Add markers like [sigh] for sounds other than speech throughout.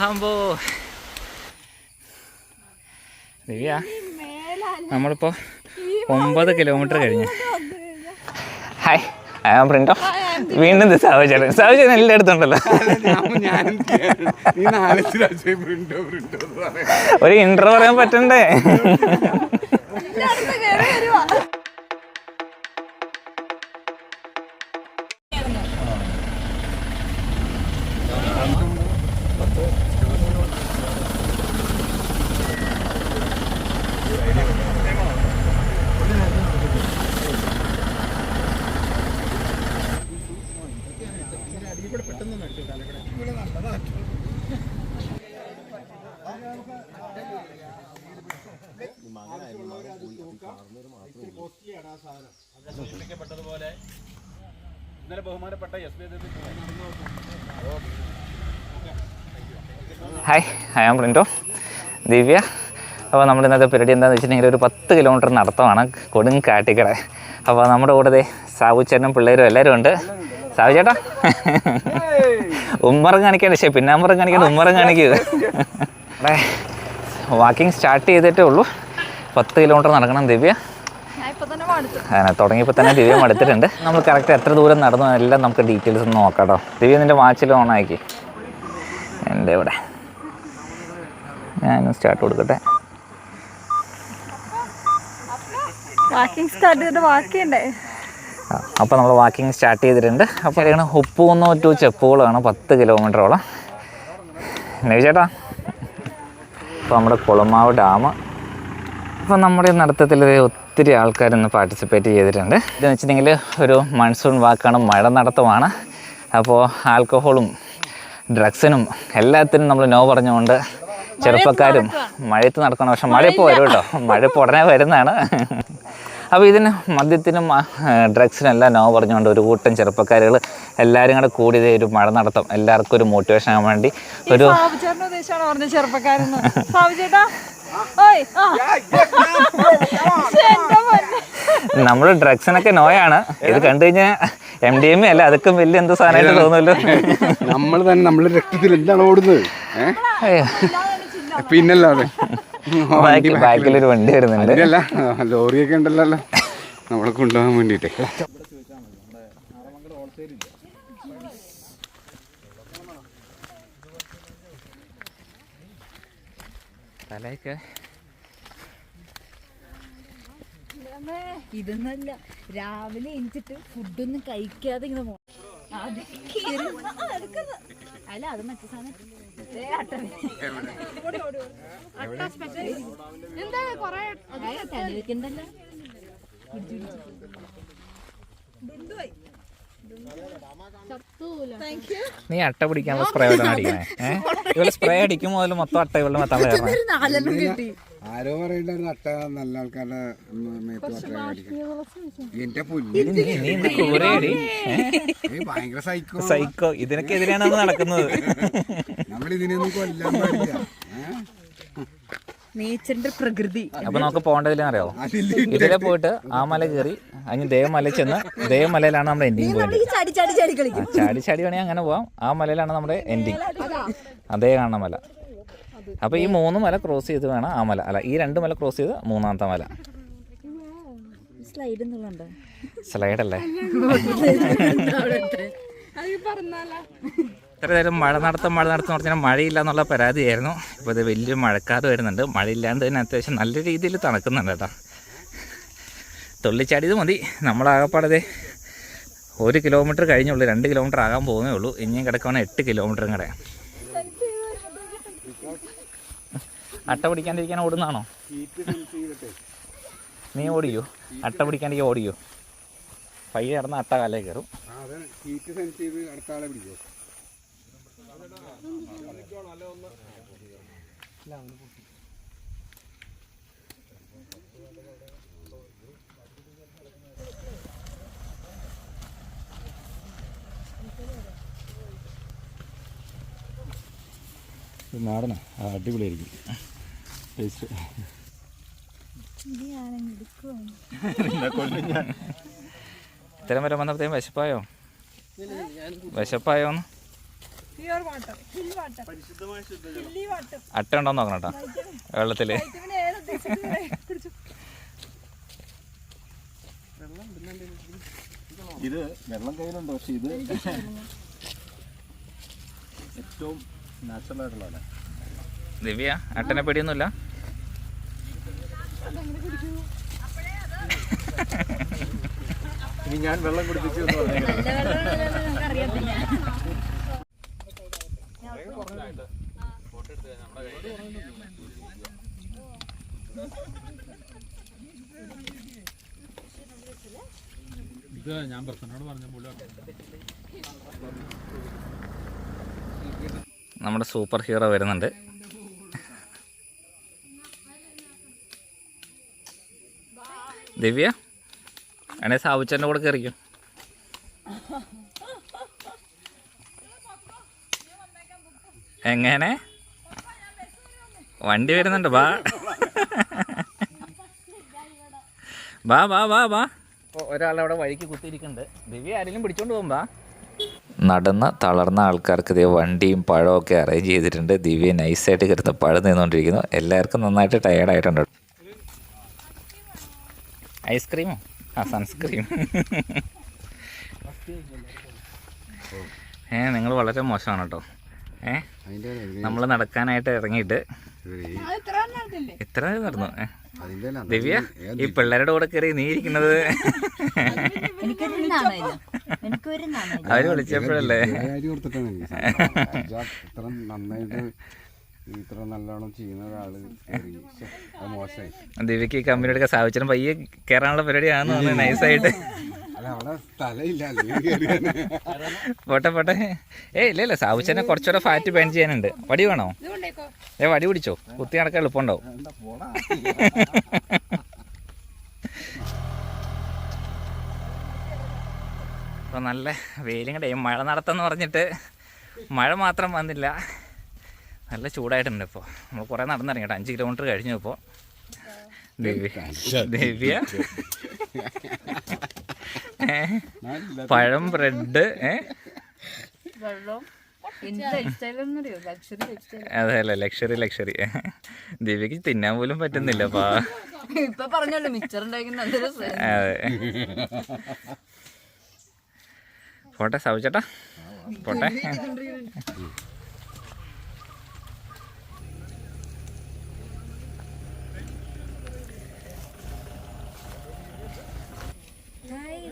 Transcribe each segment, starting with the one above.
അമ്പോ ദിവ്യ നമ്മളിപ്പോ ഒമ്പത് കിലോമീറ്റർ കഴിഞ്ഞു ഹായ് ഐ ആം പ്രിന്റോ വീണ്ടും സാവചേട്ടൻ സാവചേട്ടൻ എല്ലായിടത്തും ഉണ്ടല്ലോ ഒരു ഇൻട്രോ പറയാൻ പറ്റണ്ടേ ഇന്നലെ ബഹുമാനപ്പെട്ട S B hi hi am Printo Divya. അപ്പോൾ നമ്മൾ ഇന്നത്തെ പരിപാടി എന്താണെന്ന് വെച്ചിട്ടുണ്ടെങ്കിൽ ഒരു പത്ത് കിലോമീറ്റർ നടത്തമാണ് കൊടുങ്കാട്ടിക്കട. അപ്പോൾ നമ്മുടെ കൂടെ സാവുച്ചേട്ടനും പിള്ളേരും എല്ലാവരും ഉണ്ട്. സാവു ചേട്ടാ. ഉമ്മറും കാണിക്കണ്ട. ശരി പിന്നാമ്പറും കാണിക്കണ്ട ഉമ്മറും കാണിക്കുക അവിടെ വാക്കിംഗ് സ്റ്റാർട്ട് [laughs] ചെയ്തിട്ടേ ഉള്ളൂ. പത്ത് കിലോമീറ്റർ നടക്കണം ദിവ്യ ഞാൻ ഇപ്പൊ തന്നെ മടുത്തു അങ്ങനെ തുടങ്ങിയപ്പോൾ തന്നെ ദിവ്യ മടുത്തിട്ടുണ്ട് നമ്മൾ കറക്റ്റ് എത്ര ദൂരം നടന്നു എല്ലാം നമുക്ക് ഡീറ്റെയിൽസ് ഒന്ന് നോക്കാം കേട്ടോ. ദിവ്യ നിന്റെ വാച്ചിൽ ഓൺ ആക്കി. എന്റെ ഇവിടെ. ഞാനും സ്റ്റാർട്ട് കൊടുക്കട്ടെ. വാക്കിംഗ് സ്റ്റാർട്ട് ചെയ്തിട്ട് ബാക്കിയുണ്ടേ അപ്പോൾ നമ്മൾ വാക്കിംഗ് സ്റ്റാർട്ട് ചെയ്തിട്ടുണ്ട്. അപ്പോൾ ഇങ്ങനെ ഉപ്പൂന്നോ ടു ചെപ്പുകളാണ് പത്ത് കിലോമീറ്ററോളം നവി ചേട്ടാ അപ്പോൾ നമ്മുടെ കുളമാവ് ഡാം അപ്പോൾ നമ്മുടെ നടത്തത്തിൽ ഒത്തിരി ആൾക്കാർ ഇന്ന് പാർട്ടിസിപ്പേറ്റ് ചെയ്തിട്ടുണ്ട്. ഇതെന്ന് വെച്ചിട്ടുണ്ടെങ്കിൽ ഒരു മൺസൂൺ വാക്കാണ് മഴ നടത്തമാണ് അപ്പോൾ ആൽക്കഹോളും ഡ്രഗ്സിനും എല്ലാത്തിനും നമ്മൾ നോ പറഞ്ഞുകൊണ്ട് ചെറുപ്പക്കാരും മഴയത്ത് നടക്കണം. പക്ഷെ മഴ ഇപ്പോൾ വരും കേട്ടോ. മഴ ഇപ്പോൾ ഉടനെ വരുന്നതാണ്. അപ്പോൾ ഇതിന് മദ്യത്തിനും ഡ്രഗ്സിനും എല്ലാം നോ പറഞ്ഞുകൊണ്ട് ഒരു കൂട്ടം ചെറുപ്പക്കാരുകൾ എല്ലാവരും കൂടെ കൂടി ഒരു മഴ നടത്തും എല്ലാവർക്കും ഒരു മോട്ടിവേഷൻ ആകാൻ വേണ്ടി ഒരു ഓയ്. [laughs] നമ്മൾ ഡ്രഗ്സിനൊക്കെ നോയാണ്. ഇത് കണ്ടു കഴിഞ്ഞാൽ എം ഡി എം അല്ല? അതൊക്കെ വലിയ എന്തോ സാധനമായിട്ട് തോന്നുമല്ലോ. നമ്മൾ തന്നെ നമ്മുടെ രക്തത്തിൽ എന്താണ് ഓടുന്നത്. പിന്നല്ലാതെ. ബാക്കിലൊരു വണ്ടി വരുന്നുണ്ട്. ലോറിയൊക്കെ ഉണ്ടല്ലോ. നമ്മളെ കൊണ്ടുപോകാൻ വേണ്ടിട്ടേ തലയൊക്കെ. ഇതൊന്നല്ല. രാവിലെ എണിച്ചിട്ട് ഫുഡൊന്നും കഴിക്കാതെ ഇങ്ങനെ കേറി. അല്ല അത് മറ്റേ സാധനം. ഏ, അട്ട. അട്ട special. ഏ, തടി വെക്കണ്ടല്ലോ. പിടിച്ച് പിടിച്ച്. ചത്തൂല. നീ അട്ട പിടിക്കാനുള്ള സ്പ്രേ വെള്ളം അടിക്കണേ ഏഹ് ഇവൾ സ്പ്രേ അടിക്കുമ്പോൾ മൊത്തം അട്ട ഇവളുടെ മൊത്തം കയറണേ ആരോ പറയണ്ടായിരുന്നു അട്ട നല്ല ആൾക്കാരുടെ എന്റെ ഭയങ്കര സൈക്കോ സൈക്കോ ഇതിനൊക്കെ എതിരെയാണ് നടക്കുന്നത്. നമ്മൾ ഇതിനൊന്നും കൊല്ലാൻ പാടില്ല? നേച്ചറിന്റെ പ്രകൃതി. അപ്പൊ നമുക്ക് പോകേണ്ടതിലെന്ന് അറിയോ അതിൽ ഇതിലെ പോയിട്ട് ആ മല കയറി അങ്ങ് ദേവമല ചെന്ന് ദേവമലയിലാണ് നമ്മുടെ എൻഡിങ് പോയിന്റ് ചാടി ചാടി വേണേ കളിക്കും. ചാടി ചാടി വേണമെങ്കിൽ അങ്ങനെ പോവാം. ആ മലയിലാണ് നമ്മുടെ എൻഡിങ് അതേ. കാണുന്ന മല. അപ്പൊ ഈ മൂന്ന് മല ക്രോസ് ചെയ്ത് വേണം ആ മല. അല്ല ഈ രണ്ട് മല ക്രോസ് ചെയ്ത് മൂന്നാമത്തെ മല. സ്ലൈഡ് അല്ലേ? [laughs] ഇത്ര നേരം മഴ നടത്തം മഴ നടത്തം പറഞ്ഞാൽ മഴയില്ല എന്നുള്ള പരാതിയായിരുന്നു. ഇപ്പോൾ ഇത് വലിയ മഴക്കാറ് വരുന്നുണ്ട്. മഴയില്ലാണ്ട് തന്നെ അത്യാവശ്യം നല്ല രീതിയിൽ തണുക്കുന്നുണ്ട് കേട്ടോ. തുള്ളിച്ചാടിയത് മതി. നമ്മളാകപ്പാടതെ ഒരു കിലോമീറ്റർ കഴിഞ്ഞുള്ളൂ രണ്ട് കിലോമീറ്റർ ആകാൻ പോകുന്നേ ഉള്ളൂ. ഇനിയും കിടക്കുവാണെ എട്ട് കിലോമീറ്ററും കൂടെ അട്ട പിടിക്കാണ്ടിരിക്കാൻ ഓടുന്നാണോ നീ ഓടിയോ അട്ട പിടിക്കാണ്ടിരിക്കാൻ ഓടിയോ പയ്യ നടന്ന അട്ട കാലേ കയറും. നാടന. അടിപൊളിയായിരിക്കും. ടേസ്റ്റ് ഇത്തരം വരെ വന്നപ്പോഴത്തേക്കും വിശപ്പായോ? വിശപ്പായോന്ന്? Pure water hill water hilly water അട്ട ഉണ്ടോ നോക്കണം കേട്ടോ. വെള്ളത്തിൽ. ഇത് വെള്ളം കയ്യിലുണ്ട് പക്ഷെ ഇത് ഏറ്റവും നാച്ചുറൽ ആയിട്ടുള്ളതാണ് ദിവ്യ അട്ടനെ പേടിയൊന്നുമില്ല? ഇനി ഞാൻ വെള്ളം കുടിപ്പിച്ചു എന്ന് പറഞ്ഞു നല്ല വെള്ളമാണെന്ന് നമുക്ക് അറിയാം പിന്നെ ഞാൻ പ്രശ്നോട് പറഞ്ഞ നമ്മുടെ സൂപ്പർ ഹീറോ വരുന്നുണ്ട്. ദിവ്യ എന്നെ സാവുച്ചന്റെ കൂടെ കയറിക്കും എങ്ങനെ? വണ്ടി വരുന്നുണ്ട് ബാ. ബാ ബാ ബാ ബാ. ഒരാളവിടെ വഴിക്ക് കുത്തിയിരിക്കുന്നുണ്ട്. ദിവ്യ ആരെങ്കിലും പിടിച്ചോണ്ട് പോകുമ്പോ? നടന്ന തളർന്ന ആൾക്കാർക്ക് ഇതേ വണ്ടിയും പഴവും ഒക്കെ അറേഞ്ച് ചെയ്തിട്ടുണ്ട്. ദിവ്യ നൈസായിട്ട് കിടന്ന് പഴം നിന്നുകൊണ്ടിരിക്കുന്നു എല്ലാവർക്കും നന്നായിട്ട് ടയേർഡായിട്ടുണ്ട് ഐസ്ക്രീമോ ആ സൺസ്ക്രീം ഏ നിങ്ങൾ വളരെ മോശമാണ് കേട്ടോ ഏ? നമ്മൾ നടക്കാനായിട്ട് ഇറങ്ങിയിട്ട്. നടത്തില്ലേ ഇത്ര നടന്നു? ദിവ്യ ഈ പിള്ളേരുടെ കൂടെ കയറി നീ ഇരിക്കുന്നത്. അവർ വിളിച്ചപ്പോഴല്ലേ? ഇത്ര നല്ലോണം ചെയ്യുന്ന ഒരാൾ ദിവ്യക്ക് ഈ കമ്പനിയുടെ സ്ഥാപിച്ചാലും പയ്യെ കയറാനുള്ള പരിപാടിയാണെന്ന് നൈസായിട്ട് പോട്ടെ പോട്ടെ. ഏ ഇല്ല ഇല്ല സാവുച്ചനെ കുറച്ചുകൂടെ ഫാറ്റ് ബാൻ ചെയ്യാനുണ്ട്. വടി വേണോ? ഇത് കൊണ്ടേക്കോ ഏ വടി പിടിച്ചോ. കുത്തി നടക്കാൻ എളുപ്പമുണ്ടോ അപ്പൊ. അപ്പോൾ നല്ല വെയിലും കൂടെ. മഴ നടത്തെന്ന് പറഞ്ഞിട്ട് മഴ മാത്രം വന്നില്ല. നല്ല ചൂടായിട്ടുണ്ട് ഇപ്പോൾ നമ്മൾ കുറേ നടന്നിറങ്ങി കേട്ടോ. അഞ്ച് കിലോമീറ്റർ കഴിഞ്ഞു ഇപ്പോൾ ദിവ്യ. ദിവ്യ? [laughs] പഴം ബ്രെഡ് അറിയോ? ലക്ഷറി ലക്ഷറി ലക്ഷറി ദിവ്യക്ക് തിന്നാൻ പോലും പറ്റുന്നില്ല പാ. ഇപ്പൊ പറഞ്ഞല്ലോ മിച്ചർ അതെ. പോട്ടെ സവിച്ചേട്ടാ പോട്ടെ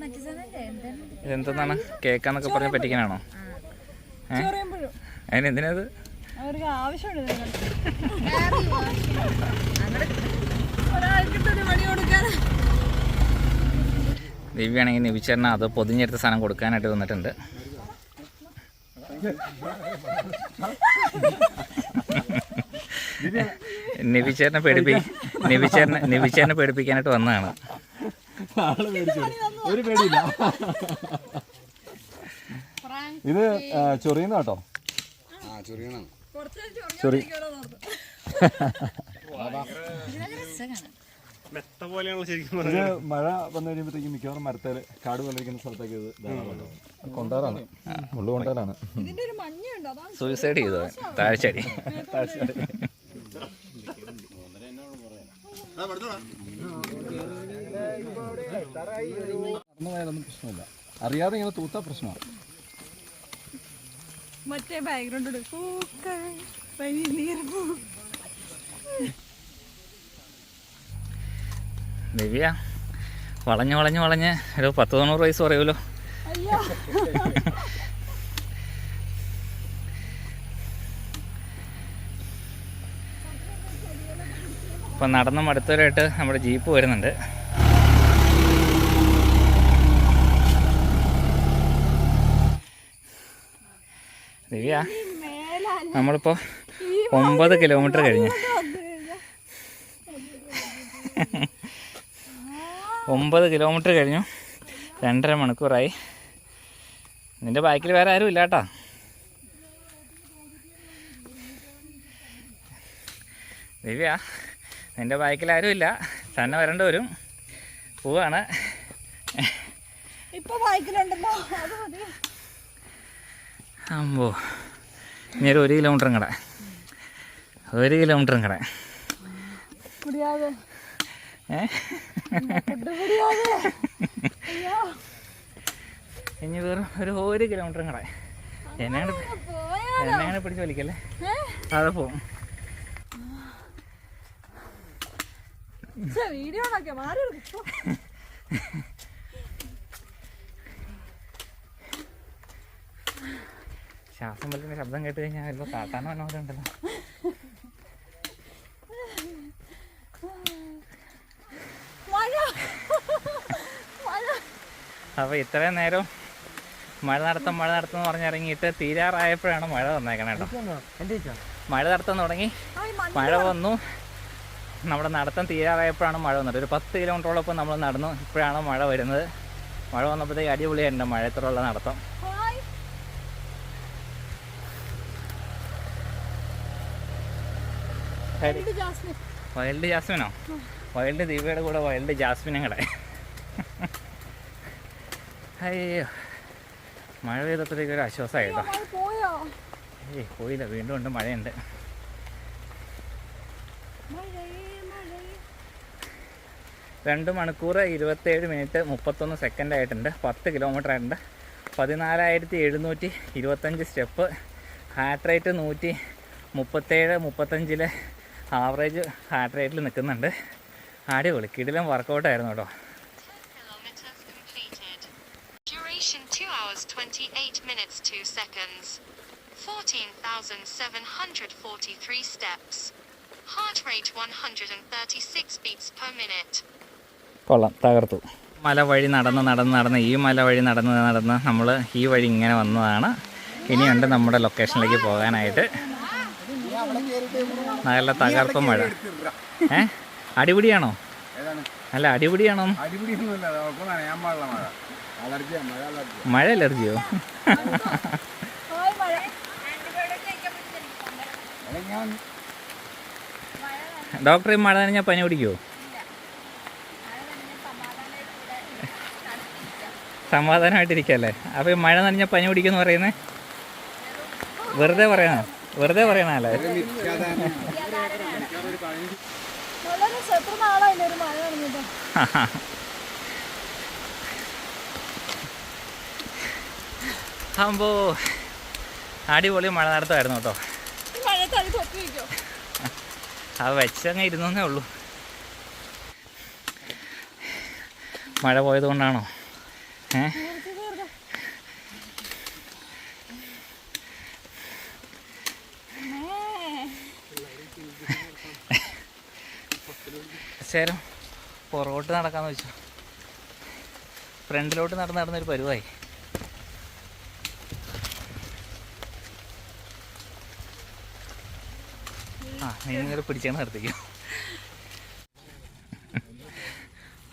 മറ്റേ സാധനല്ലേ എന്താണ് ഇതെന്താണ് കേക്കാന്നൊക്കെ പറഞ്ഞ പറ്റിക്കാനാണോ അതിന് എന്തിനത് ദിവ്യാണെങ്കിൽ നിവിച്ചേരണ അത് പൊതിഞ്ഞെടുത്ത സാധനം കൊടുക്കാനായിട്ട് വന്നിട്ടുണ്ട് നിവിച്ചേട്ടനെ പേടിപ്പി നിവിച്ചേട്ടനെ നിവിച്ചേട്ടനെ പേടിപ്പിക്കാനായിട്ട് വന്നതാണ്. ഒരു പേടിയില്ല. ഇത് ചൊറിയുന്ന കേട്ടോ. ആ ചൊറിയണം. ചൊറി ഇത് മഴ വന്നു കഴിയുമ്പോഴത്തേക്കും മിക്കവാറും മരത്തേൽ കാട് വന്നിരിക്കുന്ന സ്ഥലത്തേക്ക് ഇത് കൊണ്ടാറാണ് മുള്ളു കൊണ്ടാറാണ് ഒരു മഞ്ഞുണ്ട് അതാണ് സൂയിസൈഡ് ചെയ്തത് താഴ്ചടി താഴ്ചടി പോയാലൊന്നും പ്രശ്നമില്ല. അറിയാതെ ഇങ്ങനെ തൂത്ത പ്രശ്നമാണ് മറ്റേ ബാക്ക്ഗ്രൗണ്ട് ദിവ്യ വളഞ്ഞ് വളഞ്ഞ് വളഞ്ഞ്. ഒരു പത്ത് തൊണ്ണൂറ് വയസ്സ് പറയുമല്ലോ. ഇപ്പം നടന്ന് മടുത്തവരായിട്ട് നമ്മുടെ ജീപ്പ് വരുന്നുണ്ട്. ദിവ്യ നമ്മളിപ്പോൾ ഒമ്പത് കിലോമീറ്റർ കഴിഞ്ഞ്. ഒമ്പത് കിലോമീറ്റർ കഴിഞ്ഞു. രണ്ടര മണിക്കൂറായി. നിന്റെ ബാക്കിൽ വേറെ ആരും ഇല്ല കേട്ടോ ദിവ്യ നിന്റെ ബാക്കിൽ ആരും ഇല്ല. തന്നെ വരേണ്ടി വരും. പോവാണ്. ഇപ്പൊ വായിക്കലുണ്ടല്ലോ അത് മതി. അമ്പോ ഇനി ഒരു ഒരു കിലോമീറ്ററും കൂടെ. ഒരു കിലോമീറ്ററും കട. ഇനി വെറും ഒരു ഒരു കിലോമീറ്ററും കട. എന്നെ കൂടെ പോയാ എന്നെ അങ്ങനെ പിടിച്ച് വലിക്കല്ലേ അതെ പോവും. വീഡിയോ മാറി [laughs] ശ്വാസം വലിക്കുന്ന ശബ്ദം കേട്ട് കഴിഞ്ഞാൽ വല്ല കാട്ടാനോ എന്നോ ഉണ്ടല്ലോ അപ്പോൾ ഇത്രയും നേരം മഴ നടത്തം മഴ നടത്തുന്ന എന്ന് പറഞ്ഞിറങ്ങിയിട്ട് തീരാറായപ്പോഴാണ് മഴ വന്നേക്കണേ കേട്ടോ. മഴ നടത്തം തുടങ്ങി. മഴ വന്നു. നമ്മുടെ നടത്തം തീരാറായപ്പോഴാണ് മഴ വന്നത്. ഒരു പത്ത് കിലോമീറ്ററോളൊപ്പം നമ്മൾ നടന്നു. ഇപ്പോഴാണ് മഴ വരുന്നത്. മഴ വന്നപ്പോഴത്തേക്ക് അടിപൊളിയായിട്ടുണ്ട് മഴയത്തോടുള്ള നടത്തം ഹായ് ഇത് ജാസ്മിൻ വൈൽഡ് ജാസ്മിനോ വൈൽഡ് ദീപയുടെ കൂടെ വൈൽഡ് ജാസ്മിനങ്ങളെ അയ്യോ. മഴ പെയ്തപ്പോഴത്തേക്ക് ഒരു ആശ്വാസമായി കേട്ടോ പോയോ? ഏയ് പോയില്ല. വീണ്ടും ഉണ്ട്. മഴയുണ്ട്. മഴയേ മഴയേ രണ്ട് മണിക്കൂർ ഇരുപത്തേഴ് മിനിറ്റ് മുപ്പത്തൊന്ന് സെക്കൻഡ് ആയിട്ടുണ്ട്. പത്ത് കിലോമീറ്റർ ആയിട്ടുണ്ട്. പതിനാലായിരത്തി എഴുന്നൂറ്റി ഇരുപത്തഞ്ച് സ്റ്റെപ്പ്. ഹാർട്ട് റേറ്റ് നൂറ്റി മുപ്പത്തേഴ് മുപ്പത്തഞ്ചിൽ ആവറേജ് ഹാർട്ട് റേറ്റിൽ നിൽക്കുന്നുണ്ട് ആടി കിടിലം വർക്കൗട്ടായിരുന്നു കേട്ടോ kilometers 2 hours 28 minutes 2 seconds. 14,743 steps. Heart rate 136 beats per minute. കൊള്ളാം തകർത്തു മല വഴി നടന്ന് നടന്ന് നടന്ന് ഈ മല വഴി നടന്ന് നടന്ന് നമ്മൾ ഈ വഴി ഇങ്ങനെ വന്നതാണ് ഇനിയുണ്ട് നമ്മുടെ ലൊക്കേഷനിലേക്ക് പോകാനായിട്ട് നല്ല തകർത്ത മഴ. ഏ? അടിപിടിയാണോ? അല്ല അടിപിടിയാണോ? മഴ. അലർജിയാ ഡോക്ടറെ മഴ അല്ല ഞാൻ ഡോക്ടർ ഈ മഴ നനഞ്ഞാൽ പനി പിടിക്കുമോ സമാധാനമായിട്ടിരിക്കല്ലേ? അപ്പോൾ ഈ മഴ നനഞ്ഞ പനി പിടിക്കുമെന്ന് പറയുന്നേ? വെറുതെ പറയണോ? വെറുതെ പറയണല്ലേ? ആവുമ്പോ അടിപൊളി മഴ നടത്തുമായിരുന്നു കേട്ടോ. അത് വെച്ചങ്ങ് ഇരുന്നേ ഉള്ളൂ. മഴ പോയത് കൊണ്ടാണോ ശരം പുറകോട്ട് നടക്കാന്ന് വെച്ചു. ഫ്രണ്ടിലോട്ട് നടന്ന് നടന്നൊരു പരുവായി. ആ നീ ഇങ്ങനെ പിടിച്ചാണ് നിർത്തിക്കും.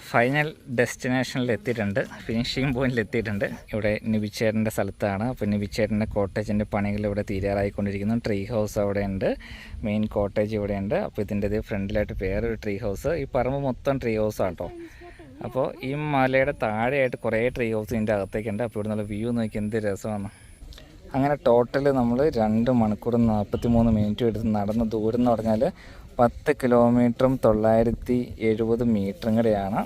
ഫൈനൽ ഡെസ്റ്റിനേഷനിൽ എത്തിയിട്ടുണ്ട് ഫിനിഷിംഗ് പോയിന്റിൽ എത്തിയിട്ടുണ്ട് ഇവിടെ നിബിച്ചേട്ടന്റെ സ്ഥലത്താണ്. അപ്പോൾ നിബിച്ചേട്ടന്റെ കോട്ടേജിന്റെ പണികൾ ഇവിടെ തീരാറായിക്കൊണ്ടിരിക്കുന്നു. ട്രീ ഹൗസ് അവിടെയുണ്ട്. മെയിൻ കോട്ടേജ് ഇവിടെയുണ്ട്. അപ്പോൾ ഇതിന്റെ ഇത് ഫ്രണ്ടിലായിട്ട് വേറൊരു ട്രീ ഹൗസ് ഈ പറമ്പ് മൊത്തം ട്രീ ഹൗസാണ് കേട്ടോ അപ്പോൾ ഈ മലയുടെ താഴെയായിട്ട് കുറേ ട്രീ ഹൗസ് ഇതിന്റെ അകത്തേക്കുണ്ട്. അപ്പോൾ ഇവിടെ നല്ല വ്യൂ നോക്കി എന്ത് രസമാണ്. അങ്ങനെ ടോട്ടൽ നമ്മൾ രണ്ട് മണിക്കൂർ നാൽപ്പത്തി മൂന്ന് മിനിറ്റ് എടുത്ത് നടന്ന ദൂരം എന്ന് പറഞ്ഞാൽ പത്ത് കിലോമീറ്ററും തൊള്ളായിരത്തി എഴുപത് മീറ്ററും കൂടെയാണ്.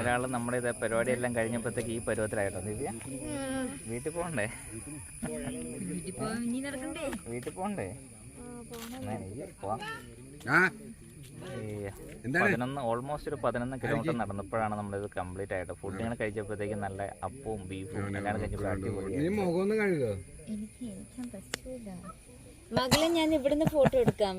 ഒരാൾ നമ്മുടെ ഇത് പരിപാടിയെല്ലാം കഴിഞ്ഞപ്പോഴത്തേക്ക് ഈ പരുവത്തിലായിട്ടോ ദിവ്യ? വീട്ടിൽ പോകണ്ടേ? വീട്ടിൽ പോകണ്ടേ? പതിനൊന്ന് ഓൾമോസ്റ്റ് ഒരു പതിനൊന്ന് കിലോമീറ്റർ നടന്നപ്പോഴാണ് നമ്മളിത് കംപ്ലീറ്റ് ആയിട്ട് ഫുഡിങ്ങനെ കഴിച്ചപ്പോഴത്തേക്കും നല്ല അപ്പവും ബീഫും എല്ലാം കഴിച്ചപ്പോൾ ഞാൻ ഇവിടുന്ന് ഫോട്ടോ എടുക്കാൻ